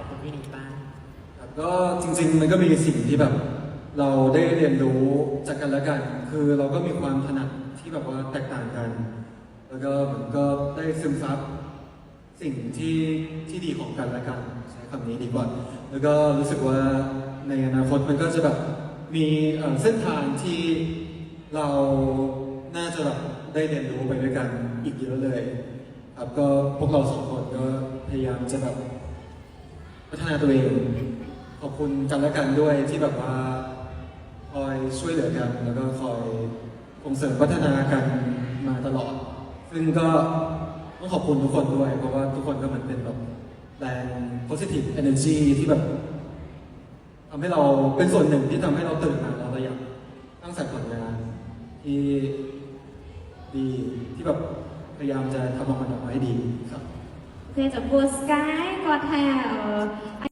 อบคุณพี่นิกบ้างครับก็จริง ๆ มันก็มีสิ่งที่แบบ เราได้เรียนรู้จากกันและกัน คือเราก็มีความถนัดที่แบบว่าแตกต่างกัน แล้วก็เหมือนก็ได้ซึมซับสิ่งที่ที่ดีของกันและกันใช้คำนี้ดีกว่า แล้วก็รู้สึกว่าในอนาคตมันก็จะแบบมีเอ่อเส้นทางที่เราน่าจะแบบได้เรียนรู้ไปด้วยกันอีกเยอะเลย ครับก็พวกเราสองคนก็พยายามจะแบบ พัฒนาตัวเอง ขอบคุณกันและกันด้วยที่แบบว่าคอยช่วยเหลือกัน แล้วก็คอยส่งเสริมพัฒนากันมาตลอด ซึ่งก็ต้องขอบคุณทุกคนด้วย เพราะว่าทุกคนก็เหมือนเป็นแบบแรง positive energy ที่แบบทำให้เราเป็นส่วนหนึ่งที่ทำให้เราตื่นมาแล้วเราอยากตั้งสรรค์ผลงานที่ดีที่แบบพยายามจะทำออกมาออกมาให้ดีครับ เทจากบัสกายก็แถว